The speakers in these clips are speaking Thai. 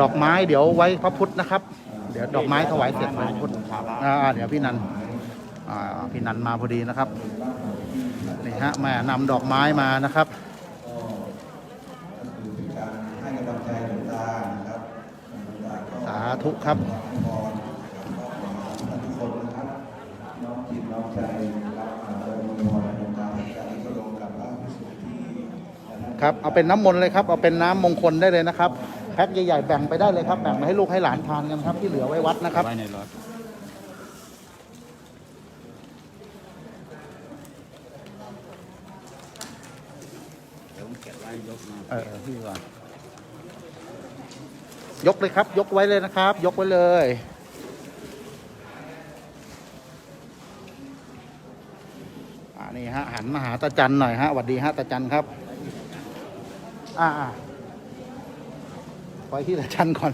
ดอกไม้เดี๋ยวไว้พระพุทธนะครับ เดี๋ยวดอกไม้ถวายเสร็จไว้พระพุทธอ่าเดี๋ยวพี่นันอ่าพี่นันมาพอดีนะครับนี่ฮะแม่นำดอกไม้มานะครับให้กำลังใจหลวงตานะครับหลวงตาก็สาธุครับทุกคนนะครับน้อมจิตน้อมใจรับอาเริมพรหลวงตาจากนี้ก็ลงกับพระภิกษุที่ครับเอาเป็นน้ำมนต์เลยครับ เอาเป็นน้ำมงคลได้เลยนะครับ แพ็คใหญ่ๆแบ่งไปได้เลยครับ แบ่งมาให้ลูกให้หลานทานกันครับ ที่เหลือไว้วัดนะครับ ไว้ในรถเดี๋ยวผมเก็บไว้ยกมาเออพี่ก่อนยกเลยครับ ยกไว้เลยนะครับ ยกไว้เลยอ่านี่ฮะหันมาหาตาจันหน่อยฮะสวัสดีฮะตาจันครับ อ่า ไปที่ตาจันก่อน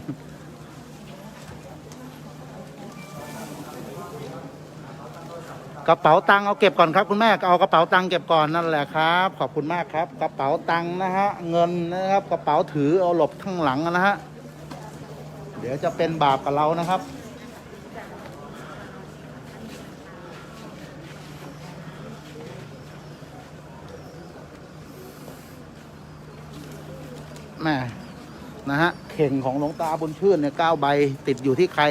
กระเป๋าตังเอาเก็บก่อนครับคุณแม่เอากระเป๋าตังเก็บก่อนนั่นแหละครับ ขอบคุณมากครับ กระเป๋าตังนะฮะเงินนะครับกระเป๋าถือเอาหลบข้างหลังนะฮะเดี๋ยวจะเป็นบาปกับเรานะครับแม่นะฮะ เข่งของหลวงตาบุญชื่นเนี่ยเก้าใบติดอยู่ที่ใคร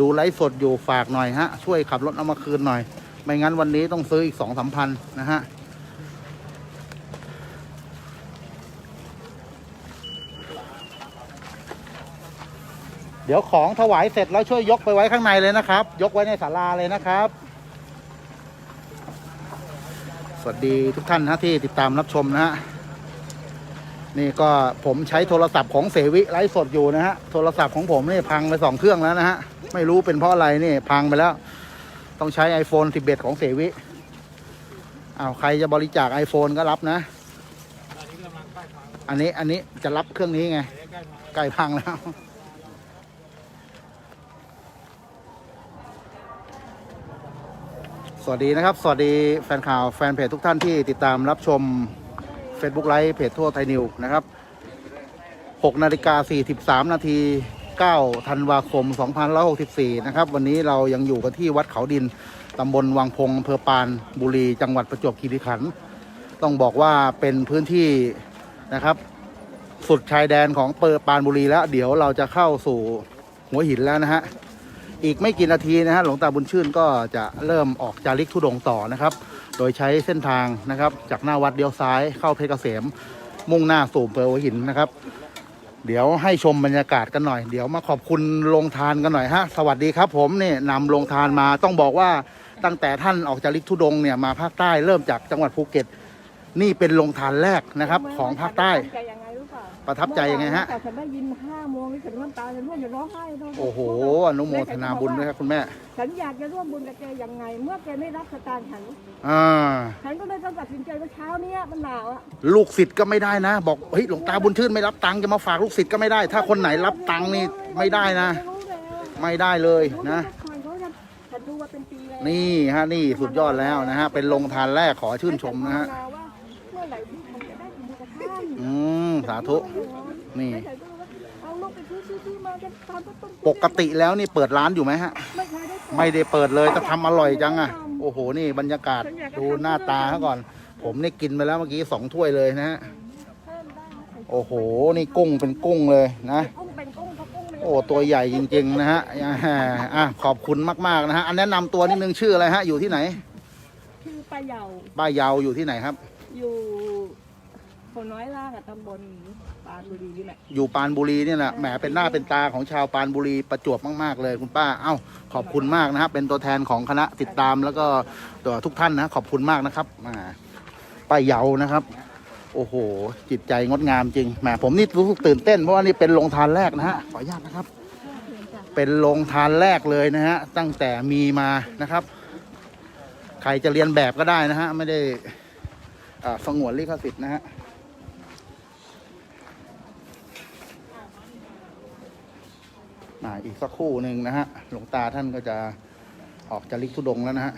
ดูไลฟ์สดอยู่ฝากหน่อยฮะ ช่วยขับรถเอามาคืนหน่อย ไม่งั้นวันนี้ต้องซื้ออีกสองสามพันนะฮะเดี๋ยวของถวายเสร็จแล้วช่วยยกไปไว้ข้างในเลยนะครับ ยกไว้ในศาลาเลยนะครับ สวัสดีทุกท่านนะที่ติดตามรับชมนะฮะ นี่ก็ผมใช้โทรศัพท์ของเสวิไลฟ์สดอยู่นะฮะ โทรศัพท์ของผมนี่พังไปสองเครื่องแล้วนะฮะ ไม่รู้เป็นเพราะอะไรนี่พังไปแล้ว ต้องใช้ iPhone 11 ของเสวิอ้าวใครจะบริจาค iPhone ก็รับนะ อันนี้อันนี้จะรับเครื่องนี้ไงใกล้พังแล้ว สวัสดีนะครับ สวัสดีแฟนข่าวแฟนเพจทุกท่านที่ติดตามรับชม Facebook ไลฟ์เพจทั่วไทยนิวนะครับ6นาฬิกา43 นาที9ธันวาคม 2564 นะครับ วันนี้เรายังอยู่กันที่วัดเขาดินตำบลวังพงอำเภอปานบุรี จังหวัดประจวบคีรีขันธ์ต้องบอกว่าเป็นพื้นที่นะครับ สุดชายแดนของเปอร์ปานบุรีแล้ว เดี๋ยวเราจะเข้าสู่หัวหินแล้วนะฮะ อีกไม่กี่นาทีนะฮะหลวงตาบุญชื่นก็จะเริ่มออกจาริกธุดงต่อนะครับ โดยใช้เส้นทางนะครับ จากหน้าวัดเดียวซ้ายเข้าเพชรเกษมมุ่งหน้าสู่เภอหัวหินนะครับ เดี๋ยวให้ชมบรรยากาศกันหน่อย เดี๋ยวมาขอบคุณโรงทานกันหน่อยฮะ สวัสดีครับผมเนี่ยนำโรงทานมาต้องบอกว่าตั้งแต่ท่านออกจาริกทุดงเนี่ยมาภาคใต้เริ่มจากจังหวัดภูเก็ต นี่เป็นโรงทานแรกนะครับของภาคใต้ ใจยัง ปล่าประทับใจยังไงฮะ แต่ฉันได้ยินห้าโมงนี่ฉันน้ำตาฉันร่วงจะร้องไห้เลยโอ้โหอนุโมทนาบุญด้วยครับคุณแม่ ฉันอยากจะร่วมบุญกับแกยังไง เมื่อแกไม่รับสตางค์ฉันอ่าฉันก็เลยต้องตัดสินใจว่าเช้าเนี้ยมันหนาวอะลูกศิษย์ก็ไม่ได้นะ บอกเฮ้ยหลวงตาบุญชื่นไม่รับตังค์จะมาฝากลูกศิษย์ก็ไม่ได้ ถ้าคนไหนรับตังค์นี่ไม่ได้นะ ไม่รู้แล้วไม่ได้เลยนะคอยเขาจะฉันดูมาเป็นปีแล้วนี่ฮะนี่สุดยอดแล้วนะฮะเป็นโรงทานแรกขอชื่นชมนะฮะให้ฉัภาวาว่าเมื่อไหร่ที่ อืมสาธุ นี่ให้ฉันดูว่าเอาลูกไปซื้อซื้อมาจะทำต้นปกติแล้วนี่เปิดร้านอยู่ไหมฮะ ไม่เคยได้ไม่ได้เปิดเลยแต่ทำอร่อยจังอะโอ้โห นี่บรรยากาศดูหน้าตาเขาก่อน ผมนี่กินไปแล้วเมื่อกี้สองถ้วยเลยนะฮะ เพิ่มได้นะใส่โอ้โห นี่กุ้งเป็นกุ้งเลยนะ กุ้งเป็นกุ้งเพราะกุ้งมันโอ้ ตัวใหญ่จริง ๆ นะฮะอ่าอะขอบคุณมาก ๆ นะฮะ อันแนะนำตัวนิดนึงชื่ออะไรฮะ อยู่ที่ไหนชื่อปลาเหยาบ้านยาวอยู่ที่ไหนครับ อยู่ คนน้อยล่างอะตำบลปรานบุรีนี่แหละ อยู่ปานบุรีเนี่ยแหละแหมเป็นหน้าเป็นตาของชาวปานบุรีประจวบมาก ๆ เลยคุณป้า เอ้า ขอบคุณมากนะครับ เป็นตัวแทนของคณะติดตามแล้วก็ตัวทุกท่านนะ ขอบคุณมากนะครับอ่าป้าเหยานะครับ โอ้โห จิตใจงดงามจริงแหมผมนี่รู้สึกตื่นเต้นเพราะว่านี่เป็นโรงทานแรกนะฮะ ขออนุญาตนะครับ เป็นโรงทานแรกเลยนะฮะ ตั้งแต่มีมานะครับ ใครจะเรียนแบบก็ได้นะฮะ ไม่ได้อ่าสงวนลิขสิทธิ์นะฮะ อีกสักคู่หนึ่งนะฮะ หลวงตาท่านก็จะออกจาริกธุดงแล้วนะฮะ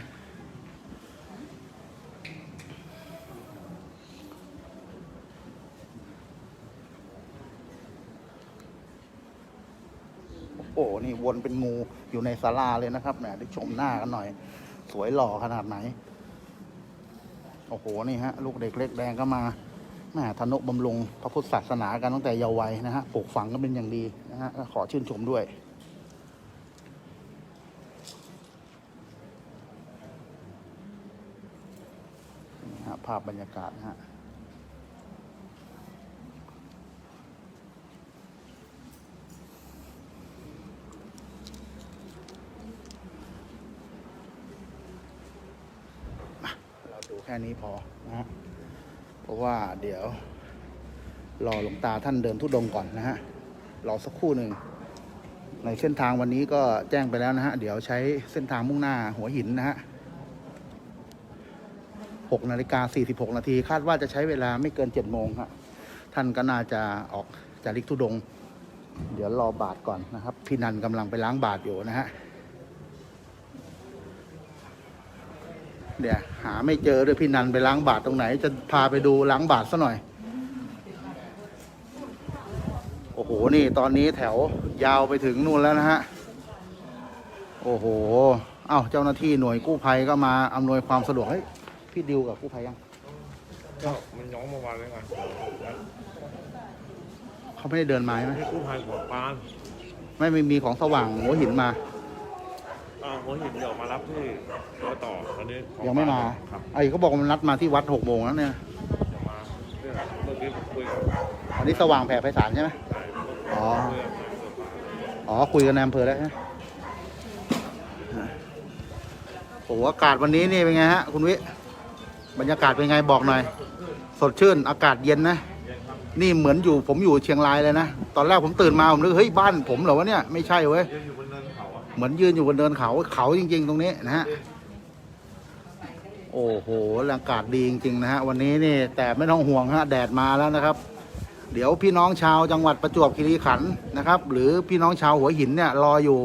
โอ้นี่วนเป็นงูอยู่ในศาลาเลยนะครับแหมได้ชมหน้ากันหน่อย สวยหล่อขนาดไหน โอ้โห นี่ฮะ ลูกเด็กเล็กแดงก็มา แหมธนุบำรุงพระพุทธศาสนากันตั้งแต่เยาว์วัยนะฮะปลูกฝังกันเป็นอย่างดีนะฮะขอชื่นชมด้วยนี่ฮะภาพบรรยากาศนะฮะเราดูแค่นี้พอนะฮะ เพราะว่าเดี๋ยว รอหลวงตาท่านเดินทุดงก่อนนะฮะ รอสักครู่หนึ่ง ในเส้นทางวันนี้ก็แจ้งไปแล้วนะฮะ เดี๋ยวใช้เส้นทางมุ่งหน้าหัวหินนะฮะ6นาฬิกา46 นาที คาดว่าจะใช้เวลาไม่เกิน 7 โมงครับท่านก็น่าจะออกจาริกทุดง เดี๋ยวรอบาทก่อนนะครับ พี่นันกำลังไปล้างบาทอยู่นะฮะ เดี๋ยว หาไม่เจอด้วยพี่นันไปล้างบาทตรงไหน จะพาไปดูล้างบาทซะหน่อย โอ้โห นี่ตอนนี้แถวยาวไปถึงนู่นแล้วนะฮะ โอ้โห เอ้าเจ้าหน้าที่หน่วยกู้ภัยก็มาอำนวยความสะดวกเฮ้ยพี่ดิวกับกู้ภัยยังก็มันย้องเมื่อวานเลยไงเขาไม่ได้เดินมาใช่ไหมให้กู้ภัยหัวปานไม่ไม่มีของสว่างหัวหินมา อ่าหัวหินเดี๋ยวมารับที่รอต่อตอนนี้ของยังไม่มาครับไอ้เขาบอกว่ามันนัดมาที่วัดหกโมงแล้วเนี่ยเดี๋ยวมาเนี่ยเมื่อกี้ผมคุยกับอันนี้สว่างแผ่ไพศาลใช่ไหมอ๋อ คุยกับอ๋อคุยกันในอำเภอแล้วใช่ไหมโอ้โหอากาศวันนี้นี่เป็นไงฮะ คุณวิ บรรยากาศเป็นไงบอกหน่อย สดชื่น อากาศเย็นนะ นี่เหมือนอยู่ผมอยู่เชียงรายเลยนะ ตอนแรกผมตื่นมาผมนึกเฮ้ยบ้านผมเหรอวะเนี่ย ไม่ใช่เว้ยยืนอยู่บน เหมือนยืนอยู่บนเนินเขาเขาจริง ๆ ตรงนี้นะฮะโอ้โหอากาศดีจริงๆนะฮะวันนี้นี่แต่ไม่ต้องห่วงฮะแดดมาแล้วนะครับ เดี๋ยวพี่น้องชาวจังหวัดประจวบคีรีขันธ์นะครับ หรือพี่น้องชาวหัวหินเนี่ยรออยู่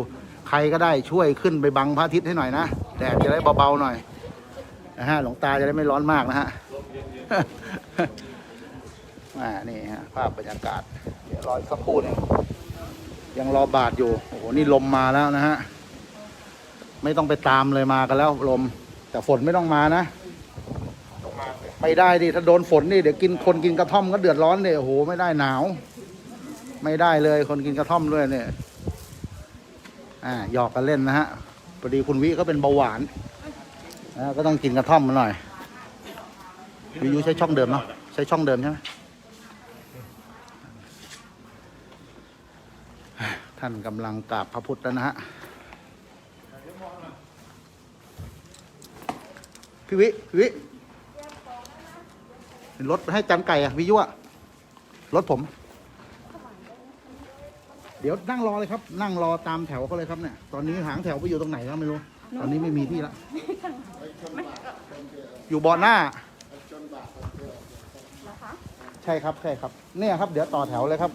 ใครก็ได้ช่วยขึ้นไปบังพระอาทิตย์ให้หน่อยนะแดดจะได้เบาๆหน่อยนะฮะหลวงตาจะได้ไม่ร้อนมากนะฮะอ่านี่ฮะภาพบรรยากาศ เดี๋ยวรออีกสักครู่นึง ยังรอบาทอยู่ โอ้โห นี่ลมมาแล้วนะฮะ ไม่ต้องไปตามเลยมากันแล้วลม แต่ฝนไม่ต้องมานะ ไม่ได้ดิ ถ้าโดนฝนนี่เดี๋ยวกินคนกินกระท่อมก็เดือดร้อนเลยโอ้โห ไม่ได้หนาว ไม่ได้เลยคนกินกระท่อมด้วยเนี่ย อ่า หยอกกันเล่นนะฮะพอดีคุณวิก็เป็นเบาหวานนะก็ต้องกินกระท่อมมาหน่อยวิวใช้ช่องเดิมเนาะ ใช้ช่องเดิมใช่ไหม ท่านกำลังกราบพระพุทธแล้วนะฮะพี่วิพี่วิรถให้จันไก่อะวิยุอะรถผม เดี๋ยวนั่งรอเลยครับ นั่งรอตามแถวเขาเลยครับเนี่ย ตอนนี้หางแถวไปอยู่ตรงไหนก็ไม่รู้ ตอนนี้ไม่มีที่ละ อยู่เบาะหน้า ใช่ครับใช่ครับ เนี่ยครับ เดี๋ยวต่อแถวเลยครับ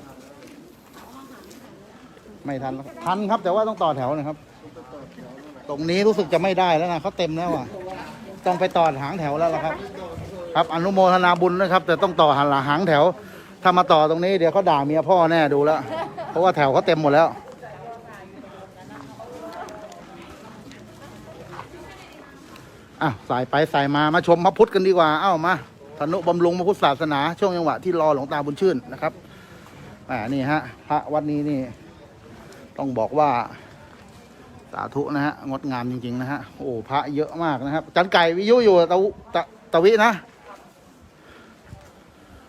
ไม่ทันแล้วทันครับ แต่ว่าต้องต่อแถวนะครับ ตรงนี้รู้สึกจะไม่ได้แล้วนะเขาเต็มแล้วอะ ต้องไปต่อหางแถวแล้วล่ะครับ ครับอนุโมทนาบุญนะครับ แต่ต้องต่อหันหลังหางแถว ถ้ามาต่อตรงนี้เดี๋ยวเขาด่าเมียพ่อแน่ดูแล้ว เพราะว่าแถวเขาเต็มหมดแล้วอะสายไปสายมามาชมพระพุทธกันดีกว่า เอ้ามาธนุบำรุงพระพุทธศาสนา ช่วงจังหวะที่รอหลวงตาบุญชื่นนะครับอ่านี่ฮะพระวัดนี้นี่ ต้องบอกว่า สาธุนะฮะงดงามจริง ๆ นะฮะโอ้พระเยอะมากนะครับจันไก่วิยุอยู่ตะวุตะตะวินะ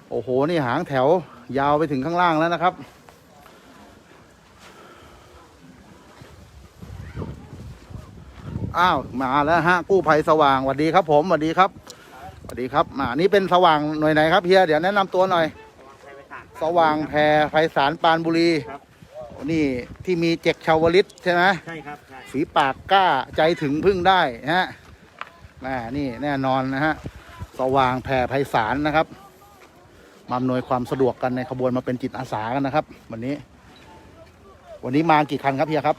โอ้โหนี่หางแถวยาวไปถึงข้างล่างแล้วนะครับ อ้าวมาแล้วฮะกู้ภัยสว่างสวัสดีครับผมสวัสดีครับสวัสดีครับมานี่เป็นสว่างหน่วยไหนครับเฮียเดี๋ยวแนะนำตัวหน่อย สว่างแพรไพศาลปานบุรี ครับ นี่ที่มีเจกชาวลิตใช่ไหมใช่ครับใช่ฝีปากกล้าใจถึงพึ่งได้ฮะแม่นี่แน่นอนนะฮะสว่างแผ่ไพศาลนะครับมาอำนวยความสะดวกกันในขบวนมาเป็นจิตอาสากันนะครับ วันนี้ วันนี้มากี่คันครับเฮียครับ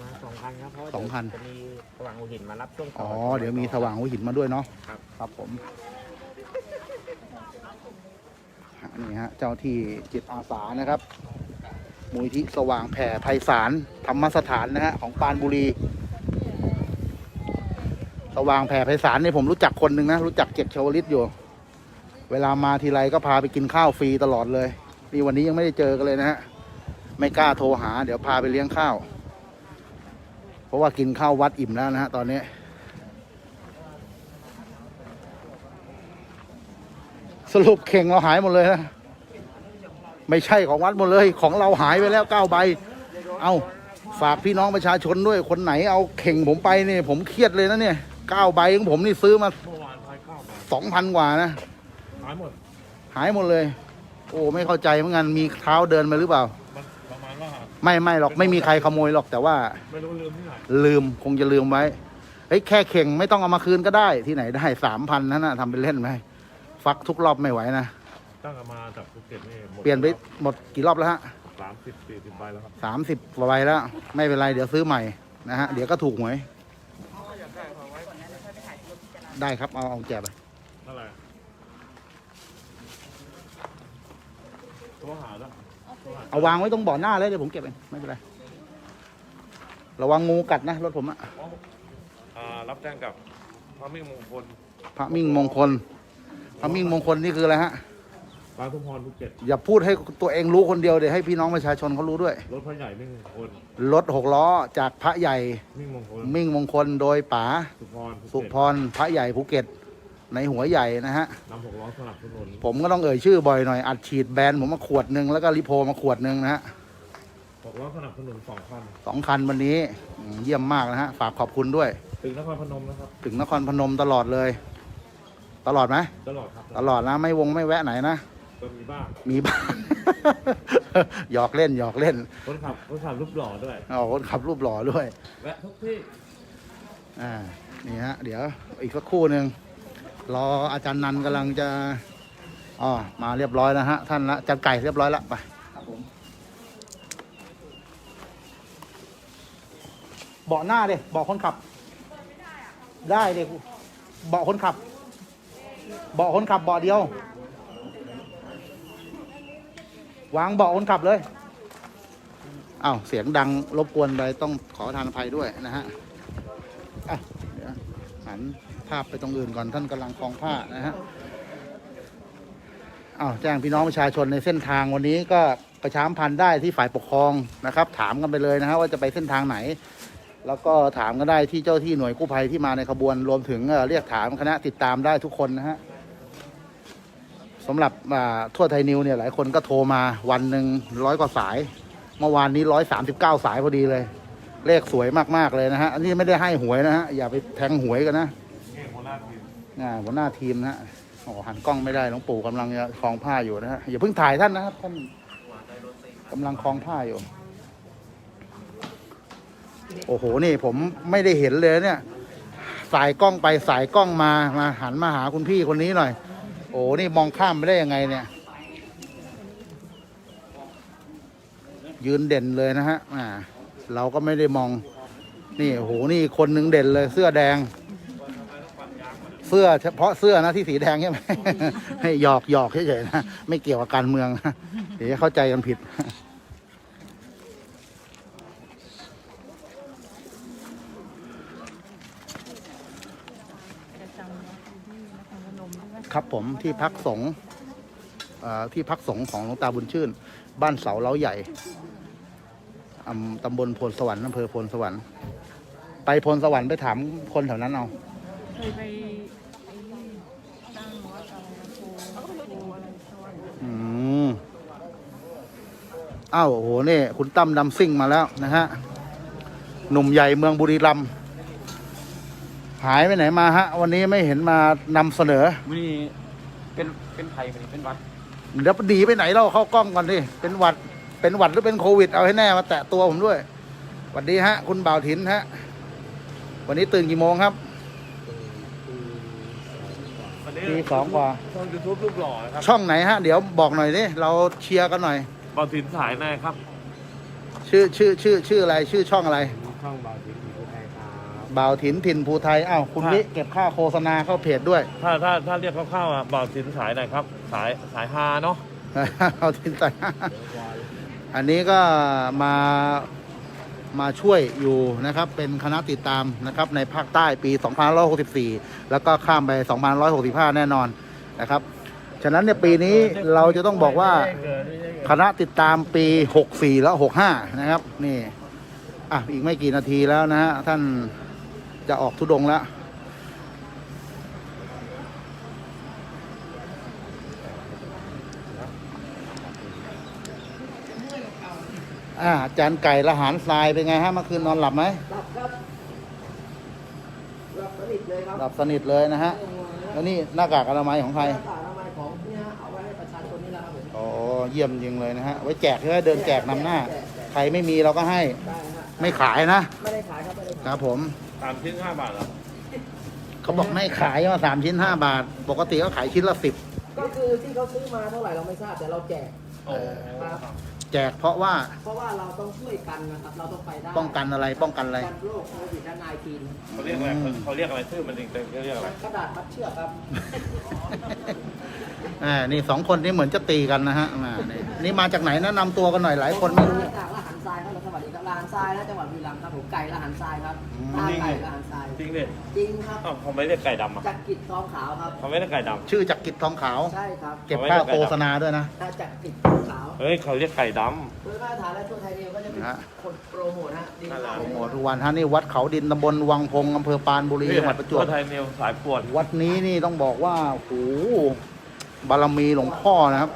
มาสองพันครับเพราะว่าสองพัน จะมีสว่างหัวหินมารับช่วงต่อ๋อเดี๋ยวมีสว่างหัวหินมาด้วยเนาะครับ ครับผมนี่ฮะเจ้าที่จิตอาสานะครับ มูลที่สว่างแผ่ไพศาลธรรมสถานนะฮะของปานบุรี สว่างแผ่ไพศาลนี่ผมรู้จักคนหนึ่งนะรู้จักเจ็กชาวลิตอยู่ เวลามาทีไรก็พาไปกินข้าวฟรีตลอดเลยนี่วันนี้ยังไม่ได้เจอกันเลยนะฮะไม่กล้าโทรหา เดี๋ยวพาไปเลี้ยงข้าว เพราะว่ากินข้าววัดอิ่มแล้วนะฮะตอนนี้สรุปเข่งเราหายหมดเลยนะ ไม่ใช่ของวัดหมดเลยของเราหายไปแล้วเก้าใบ เอาฝากพี่น้องประชาชนด้วยคนไหนเอาเข่งผมไปเนี่ยผมเครียดเลยนะเนี่ยเก้าใบของผมนี่ซื้อมาสองพันกว่านะ หายหมด หายหมดเลย โอ้ไม่เข้าใจเหมือนกันมีเท้าเดินมาหรือเปล่า ประมาณว่าไม่ไม่หรอกไม่มีใครขโมยหรอกแต่ว่า ไม่รู้ลืมที่ไหนลืมคงจะลืมไว้เฮ้ยแค่เข่งไม่ต้องเอามาคืนก็ได้ที่ไหนได้สามพันนั่นนะทำเป็นเล่นไหมฟักทุกรอบไม่ไหวนะ ตั้งแต่มาจากภูเก็ตนี่หมดเปลี่ยนไปหมดกี่รอบแล้วฮะสามสิบสี่สิบใบแล้วครับสามสิบกว่าใบแล้ว ไม่เป็นไรเดี๋ยวซื้อใหม่นะฮะ เดี๋ยวก็ถูกหวย ได้ครับ เอาเอาแจกไปนั่นแหละโทรหาแล้วโทรหาเอาวางไว้ตรงเบ่อหน้าเลยเดี๋ยวผมเก็บเองไม่เป็นไร ระวังงูกัดนะรถผมอะอ่ารับแจ้งกับพระมิ่งมงคล พระมิ่งมงคล พระมิ่งมงคลนี่คืออะไรฮะ ปางทุมพรภูเก็ตอย่าพูดให้ตัวเองรู้คนเดียวเดี๋ยวให้พี่น้องประชาชนเขารู้ด้วย รถพระใหญ่มิ่งมงคลรถหกล้อจากพระใหญ่มิ่งมงคลมิ่งมงคลโดยป๋าสุพรภูสุเก็ตพรพระใหญ่ภูเก็ต ในหัวใหญ่นะฮะนำหกล้อสนับสนุนผมก็ต้องเอ่ยชื่อบ่อยหน่อยอัดฉีดแบรนด์ผมมาขวดหนึ่งแล้วก็ลิโพมาขวดหนึ่งนะฮะหกล้อสนับสนุนสองคันสองคันวันนี้อืมเยี่ยมมากนะฮะฝากขอบคุณด้วย ถึงนครพนมนะครับถึงนครพนมตลอดเลย ตลอดไหมตลอดครับตลอดนะไม่วงไม่แวะไหนนะ ก็มีบ้าง มีบ้าง หยอกเล่นหยอกเล่นคนขับคนขับรูปหล่อด้วยเอาคนขับรูปหล่อด้วย แวะทุกที่ อ่า นี่ฮะ เดี๋ยวอีกสักครู่หนึ่งรออาจารย์นันกำลังจะ อ๋อ มาเรียบร้อยแล้วฮะ ท่านละอาจารย์ไก่เรียบร้อยแล้วไปครับผมเบาะหน้าดิเบาะคนขับ ได้ดิเบาะคนขับ เบาะคนขับเบาะเดียว วางเบาะคนขับเลยอ้าวเสียงดังรบกวนไปต้องขอทานอภัยด้วยนะฮะอะเดี๋ยวหันภาพไปตรงอื่นก่อนท่านกำลังคลองผ้านะฮะอ้าวแจ้งพี่น้องประชาชนในเส้นทางวันนี้ก็ประชามพันธ์ได้ที่ฝ่ายปกครองนะครับ ถามกันไปเลยนะฮะว่าจะไปเส้นทางไหน แล้วก็ถามกันได้ที่เจ้าที่หน่วยกู้ภัยที่มาในขบวนรวมถึงเรียกถามคณะติดตามได้ทุกคนนะฮะ สำหรับทั่วไทยนิวเนี่ยหลายคนก็โทรมาวันหนึ่งร้อยกว่าสาย เมื่อวานนี้ร้อยสามสิบเก้าสายพอดีเลย เลขสวยมากๆเลยนะฮะอันนี้ไม่ได้ให้หวยนะฮะอย่าไปแทงหวยกันนะนี่หัวหน้าทีมหัวหน้าทีมนะฮะโอ้หันกล้องไม่ได้หลวงปู่กำลังจะคลองผ้าอยู่นะฮะอย่าเพิ่งถ่ายท่านนะครับท่านกำลังคลองผ้าอยู่ โอ้โหนี่ผมไม่ได้เห็นเลยเนี่ย สายกล้องไปสายกล้องมามาหันมาหาคุณพี่คนนี้หน่อย โอ้โหนี่มองข้ามไปได้ยังไงเนี่ย ยืนเด่นเลยนะฮะอ่าเราก็ไม่ได้มอง นี่โอ้โหนี่คนหนึ่งเด่นเลย เสื้อแดง เสื้อเฉพาะเสื้อนะที่สีแดงใช่ไหม ให้หยอกหยอกเฉยๆนะไม่เกี่ยวกับการเมืองนะเดี๋ยวจะเข้าใจกันผิดจะจำ ครับผมที่พักสงฆ์ที่พักสงฆ์ของหลวงตาบุญชื่น บ้านเสาเล้าใหญ่ตำบลโพนสวรรค์อำเภอโพนสวรรค์ ไปโพนสวรรค์ไปถามคนแถวนั้นเอาเคยไปไอ้นี่ตั้งวัดอะไรนะโพอืมอ้าวโอ้โหนี่ คุณตั้มดำซิ่งมาแล้วนะฮะ หนุ่มใหญ่เมืองบุรีรัมย์ หายไปไหนมาฮะ วันนี้ไม่เห็นมานำเสนอ วันนี้เป็นเป็นไทยวันนี้เป็นวัดเดี๋ยวดีไปไหนเราเข้ากล้องก่อนดิเป็นหวัดเป็นหวัดหรือเป็นโควิด เอาให้แน่มาแตะตัวผมด้วยสวัสดีฮะ คุณบ่าวถินฮะ วันนี้ตื่นกี่โมงครับวันนี้ตีสองกว่า ช่องยูทูบรูปหล่อนะครับช่องไหนฮะ เดี๋ยวบอกหน่อยดิเราเชียร์กันหน่อย บอลสินสายในครับ ชื่อชื่อชื่อชื่ออะไร ชื่อช่องอะไร ช่องบาวทิพย์ผู้ไทยครั บบ่าวถินถิ่นภูไทยอ้าวคุณครับวิเก็บค่าโฆษณาเข้าเพจด้วย ถ้าถ้าถ้าเรียกคร่าวๆอะบอลสินสายในครับ สายสายฮาเนาะเอาถินใส่อันนี้ก็มามาช่วยอยู่นะครับ เป็นคณะติดตามนะครับ ในภาคใต้ปี 2564 แล้วก็ข้ามไป 2565 แน่นอนนะครับ ฉะนั้นเนี่ยปีนี้เราจะต้องบอกว่าคณะติดตามปี 64 แล้ว 65 นะครับ นี่ อะ อีกไม่กี่นาทีแล้วนะฮะท่าน จะออกทุดงค์แล้วอ่าอาจารย์ไก่ละหารทรายเป็นไงฮะเมื่อคืนนอนหลับไหมหลับครับหลับสนิทเลยครับหลับสนิทเลยนะฮะแล้วนี่หน้ากากอนามัยของใครหน้ากากอนามัยของเนี่ยเอาไว้ให้ประชาชนนี่แหละครับผมอ๋อเยี่ยมจริงเลยนะฮะไว้แจกใช่ไหมเดินแจกนำหน้า ใครไม่มีเราก็ให้ได้ฮะไม่ขายนะ ไม่ได้ขายครับไม่ได้คขายรับผม สามชิ้นห้าบาทเหรอเขาบอกไม่ขายมาสามชิ้นห้าบาท ปกติก็ขายชิ้นละสิบก็คือที่เขาซื้อมาเท่าไหร่เราไม่ทราบแต่เราแจก โอ้ครับ แจกเพราะว่าเพราะว่าเราต้องช่วยกันนะครับ เราต้องไปได้ป้องกันอะไรป้องกันอะไร กันโรคโควิดและนายทีนเขาเรียกอะไรเขาเรียกอะไรชื่อมันจริงๆเขาเรียกอะไรกระดาษมัดเชือกครับ อ่านี่สองคนนี้เหมือนจะตีกันนะฮะมานี่นี่มาจากไหนแนะนำตัวกันหน่อยหลายคนไม่รู้มาจากละหันทรายครับสวัสดีครับละหันทรายนะจังหวัดบุรีรัมย์ครับผมไก่ละหันทรายครับ อืมตาไก่ละหันทรายจริงดิจริงครับอ้าวเขาไม่เรียกไก่ดำอะจากกิจทองขาวครับ เขาไม่เรียกไก่ดชื่อจักรกิจทองขาว ใช่ครับเก็บค่าโฆษณาด้วยนะ ถ้าจากกิจทองขาวำเฮ้ยเขาเรียกไก่ด โดยมาตรฐานและทั่วไทยเดียวก็จะเป็นฮะ คนโปรโมทฮะดีมากโปรโมททุกวันฮะนี่วัดเขาดินตำบลวังพงอำเภอปรานบุำรีจังหวัดประจวบ ไทยเนียวสายปวด วัดนี้นี่ต้องบอกว่าโอ้โหบารมีหลวงพ่อนะครับ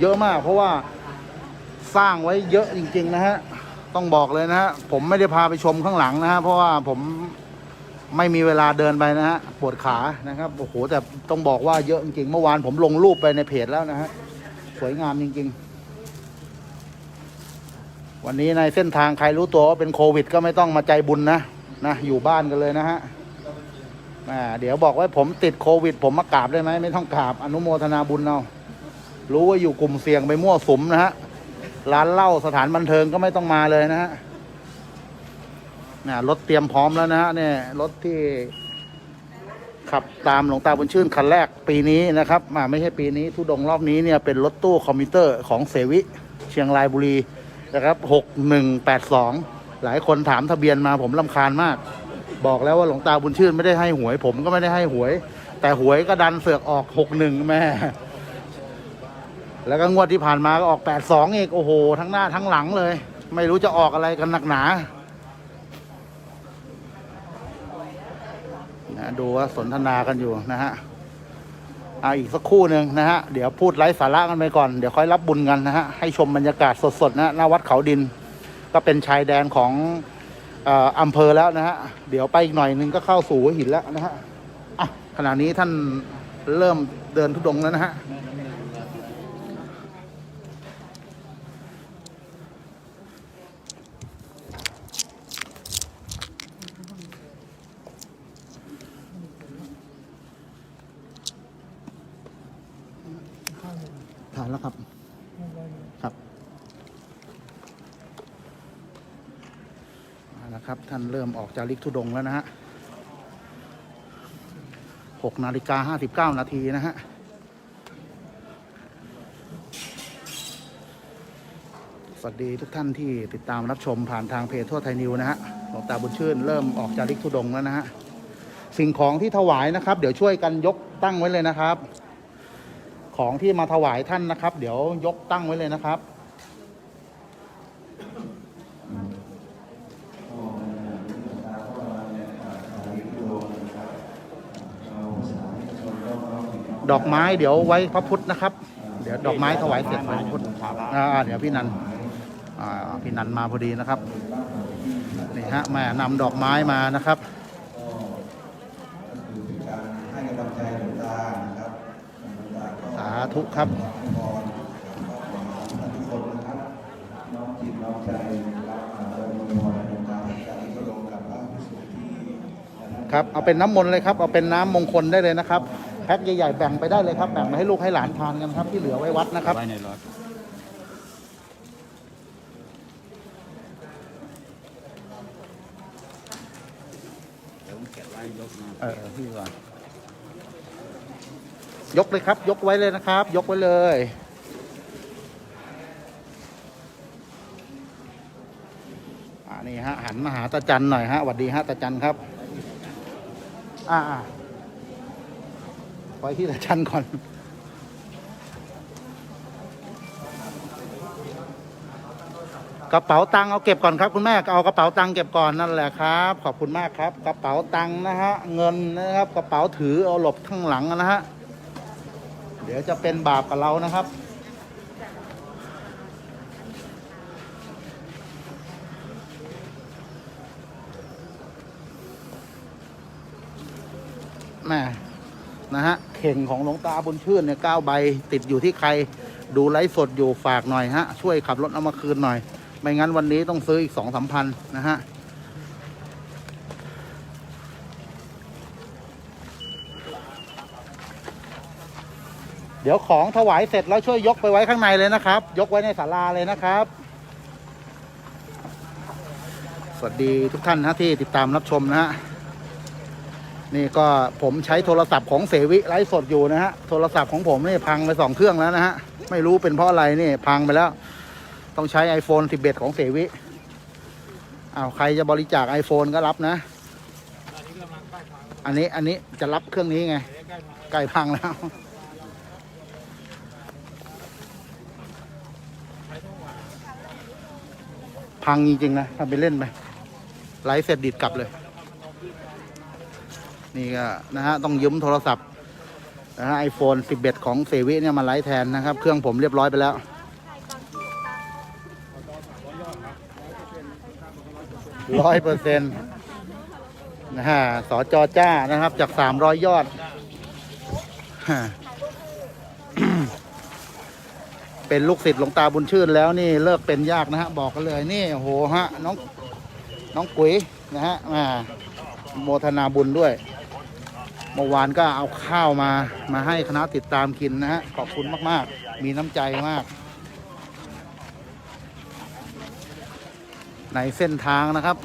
เยอะมากเพราะว่าสร้างไว้เยอะจริง ๆ นะฮะ ต้องบอกเลยนะฮะผมไม่ได้พาไปชมข้างหลังนะฮะเพราะว่าผมไม่มีเวลาเดินไปนะฮะปวดขานะครับโอ้โหแต่ต้องบอกว่าเยอะจริงๆเมื่อวานผมลงรูปไปในเพจแล้วนะฮะสวยงามจริง ๆ วันนี้ในเส้นทางใครรู้ตัวว่าเป็นโควิด ก็ไม่ต้องมาใจบุญนะนะอยู่บ้านกันเลยนะฮะอ่าเดี๋ยวบอกว่าผมติดโควิด ผมมากราบได้ไหมไม่ต้องกราบอนุโมทนาบุญเอารู้ว่าอยู่กลุ่มเสี่ยงไปมั่วสุมนะฮะ ร้านเหล้าสถานบันเทิงก็ไม่ต้องมาเลยนะฮะน่ะรถเตรียมพร้อมแล้วนะฮะเนี่ยรถที่ขับตามหลวงตาบุญชื่นคันแรกปีนี้นะครับอ่าไม่ใช่ปีนี้ทุดงรอบนี้เนี่ยเป็นรถตู้คอมพิวเตอร์ของเสวิ เชียงรายบุรีนะครับหกหนึ่งแปดสองหลายคนถามทะเบียนมาผมลำคาญมาก บอกแล้วว่าหลวงตาบุญชื่นไม่ได้ให้หวยผมก็ไม่ได้ให้หวย แต่หวยก็ดันเสือกออกหกหนึ่งแม่ แล้วก็งวดที่ผ่านมาก็ออกแปดสองอีกโอ้โห ทั้งหน้าทั้งหลังเลย ไม่รู้จะออกอะไรกันหนักหนานะดูว่าสนทนากันอยู่นะฮะเอาอีกสักคู่หนึ่งนะฮะ เดี๋ยวพูดไร้สาระกันไปก่อน เดี๋ยวค่อยรับบุญกันนะฮะ ให้ชมบรรยากาศสดๆนะหน้าวัดเขาดิน ก็เป็นชายแดนของอำเภอแล้วนะฮะ เดี๋ยวไปอีกหน่อยนึงก็เข้าสู่หินแล้วนะฮะอะขณะนี้ท่านเริ่มเดินทุดงแล้วนะฮะ ทานแล้วครับ ครับ ครับ ท่านเริ่มออกจาริกทุดงแล้วนะฮะหกนาฬิกาห้าสิบเก้านาทีนะฮะสวัสดีทุกท่านที่ติดตามรับชมผ่านทางเพจทั่วไทยนิวนะฮะหลวงตาบุญชื่นเริ่มออกจาริกทุดงแล้วนะฮะสิ่งของที่ถวายนะครับ เดี๋ยวช่วยกันยกตั้งไว้เลยนะครับ ของที่มาถวายท่านนะครับ เดี๋ยวยกตั้งไว้เลยนะครับ ดอกไม้เดี๋ยวไว้พระพุทธนะครับ เดี๋ยวดอกไม้ถวายเสร็จไว้พระพุทธอ่าเดี๋ยวพี่นันอ่าพี่นันมาพอดีนะครับนี่ฮะแม่นำดอกไม้มานะครับคือเป็นการให้กำลังใจหลวงตานะครับหลวงตาก็สาธุครับพรทุกคนนะครับน้อมจิตน้อมใจรับมาโดยมนต์หลวงตาจากที่ก็ลงกับพระภิกษุที่นะครับครับเอาเป็นน้ำมนต์เลยครับ เอาเป็นน้ำมงคลได้เลยนะครับ แพ็คใหญ่ๆแบ่งไปได้เลยครับแบ่งมาให้ลูกให้หลานทานกันครับ ที่เหลือไว้วัดนะครับ ไว้ในรถเดี๋ยวผมเก็บไว้ยกมาเออพี่ก่อนยกเลยครับ ยกไว้เลยนะครับ ยกไว้เลยกนี่ฮะหันมาหาตาจันหน่อยฮะสวัสดีฮะตาจันครับ อ่า ไปที่ตาจันก่อน กระเป๋าตังค์เอาเก็บก่อนครับ คุณแม่เอากระเป๋าตังค์เก็บก่อนนั่นแหละครับ ขอบคุณมากครับ กระเป๋าตังค์นะฮะเงินนะครับ กระเป๋าถือเอาหลบข้างหลังนะฮะเดี๋ยวจะเป็นบาปกับเรานะครับแม่ นะฮะ เข่งของหลวงตาบุญชื่นเนี่ยเก้าใบติดอยู่ที่ใคร ดูไลฟ์สดอยู่ฝากหน่อยฮะ ช่วยขับรถเอามาคืนหน่อย ไม่งั้นวันนี้ต้องซื้ออีกสองสามพันนะฮะเดี๋ยวของถวายเสร็จแล้วช่วยยกไปไว้ข้างในเลยนะครับ ยกไว้ในศาลาเลยนะครับ สวัสดีทุกท่านนะที่ติดตามรับชมนะฮะ นี่ก็ผมใช้โทรศัพท์ของเสวิไลฟ์สดอยู่นะฮะ โทรศัพท์ของผมนี่พังไปสองเครื่องแล้วนะฮะ ไม่รู้เป็นเพราะอะไรนี่พังไปแล้ว ต้องใช้ iPhone 11 ของเสวิอ้าวใครจะบริจาค iPhone ก็รับนะ อันนี้อันนี้จะรับเครื่องนี้ไง ใกล้พังแล้ว พังจริงๆนะทำไปเล่นไปไลฟ์เสร็จดิดกลับเลย นี่ก็นะฮะต้องยืมโทรศัพท์นะฮะไอโฟน11 ของเซวิเนี่ยมาไลฟ์แทนนะครับ เครื่องผมเรียบร้อยไปแล้ว ร้อยเปอร์เซ็นต์นะฮะสอจอจ้านะครับ จากสามร้อยยอด เป็นลูกศิษย์หลวงตาบุญชื่นแล้วนี่เลิกเป็นยากนะฮะ บอกกันเลยนี่โหฮะ น้องน้องกุ๋ยนะฮะอ่าโมทนาบุญด้วย เมื่อวานก็เอาข้าวมามาให้คณะติดตามกินนะฮะขอบคุณมากๆ มีน้ำใจมาก ในเส้นทางนะครับ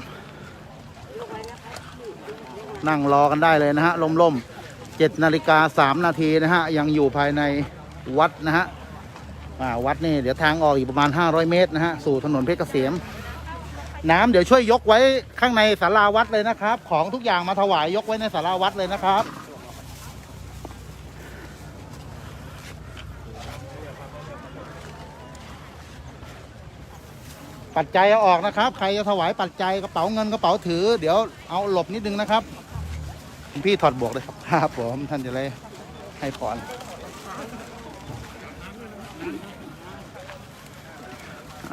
นั่งรอกันได้เลยนะฮะล่มๆเจ็ดนาฬิกาสามนาทีนะฮะ ยังอยู่ภายในวัดนะฮะอ่าวัดนี่เดี๋ยวทางออกอีกประมาณ 500 เมตรนะฮะ สู่ถนนเพชรเกษมน้ำเดี๋ยวช่วยยกไว้ข้างในศาลาวัดเลยนะครับ ของทุกอย่างมาถวายยกไว้ในศาลาวัดเลยนะครับ ปัจจัยเอาออกนะครับ ใครจะถวายปัจจัยกระเป๋าเงินกระเป๋าถือ เดี๋ยวเอาหลบนิดนึงนะครับ พี่ถอดบวกเลยครับครับผมท่านจะเลยให้พร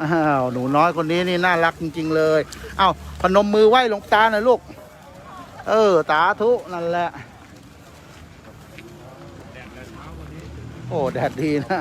อ้าวหนูน้อยคนนี้นี่น่ารักจริง ๆ เลยเอ้าพนมมือไหว้หลวงตาหน่อยลูก เออตาทุนั่นแหละ โอ้แดดดีนะ